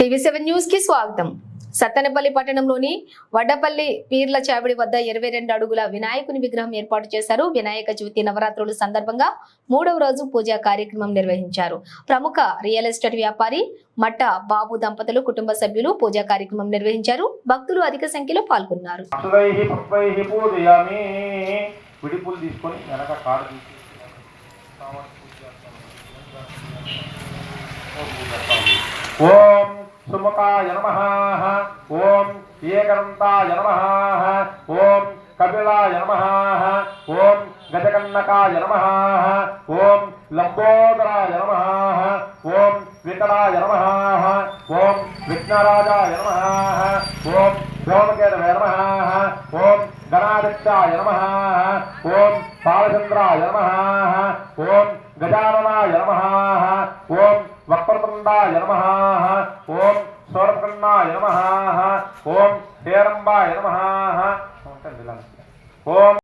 TV seven న్యూస్కి స్వాగతం. సత్తెనపల్లి పట్టణంలోని వడ్డపల్లి పీర్ల చావిడి వద్ద ఇరవై రెండు అడుగుల వినాయకుని విగ్రహం ఏర్పాటు చేశారు. వినాయక చవితి నవరాత్రుల సందర్భంగా మూడవ రోజు పూజా కార్యక్రమం నిర్వహించారు. ప్రముఖ రియల్ ఎస్టేట్ వ్యాపారి మట్ట బాబు దంపతులు కుటుంబ సభ్యులు పూజా కార్యక్రమం నిర్వహించారు. భక్తులు అధిక సంఖ్యలో పాల్గొన్నారు. ఓ సుముఖాయ నమ ఓం ఏకదంతాయ నమ ఓం కపిలాయ నమ ఓం గజకన్నకాయ నమ ఓం లంబోదరాయ నమ ఓం వికటాయ నమ ఓం విఘ్నరాజాయ నమ ఓం వ్యోమకేతవే నమ ఓం గణాదిత్యాయ నమ ఓం బాలచంద్రాయ నమ ఓం గజాననాయ నమ ఓం వక్రతుండాయ నమ శ్రీరంబాయ నమ. ఓం శ్రీరంబాయ నమ. ఓం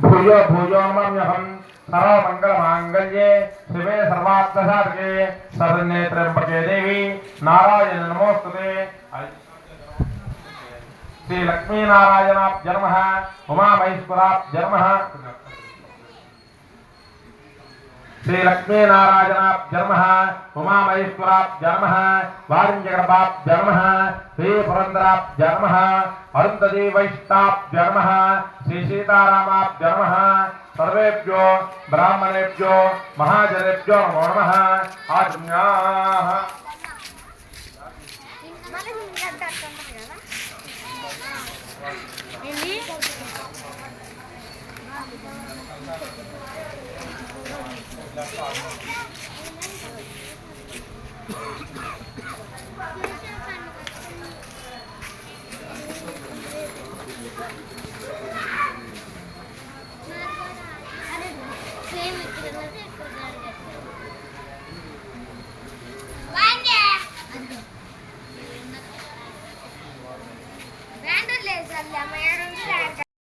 భూయో భూయో నమ్యహం సర్వమంగళమాంగళ్యే. శివే సర్వార్థసాధకే. శరణ్యే త్ర్యంబకే దేవి. నారాయణ నమోస్తుతే. శ్రీ లక్ష్మీనారాయణాభ్య నమ. ఉమామహేశ్వరాభ్య నమ శ్రీ లక్ష్మీనారాయణాభ్య నమ ఉమామహేశ్వరాభ్య నమ వారింజగర్భాభ్య నమ శ్రీ పురంధరాభ్య నమ అరుంధతి వైష్ణాభ్య నమ శ్రీ సీతారామాభ్య నమ సర్వేభ్యో బ్రాహ్మణేభ్యో మహాజనేభ్యో నమో నమ ఆజ్ఞాః ఏంది Gracias.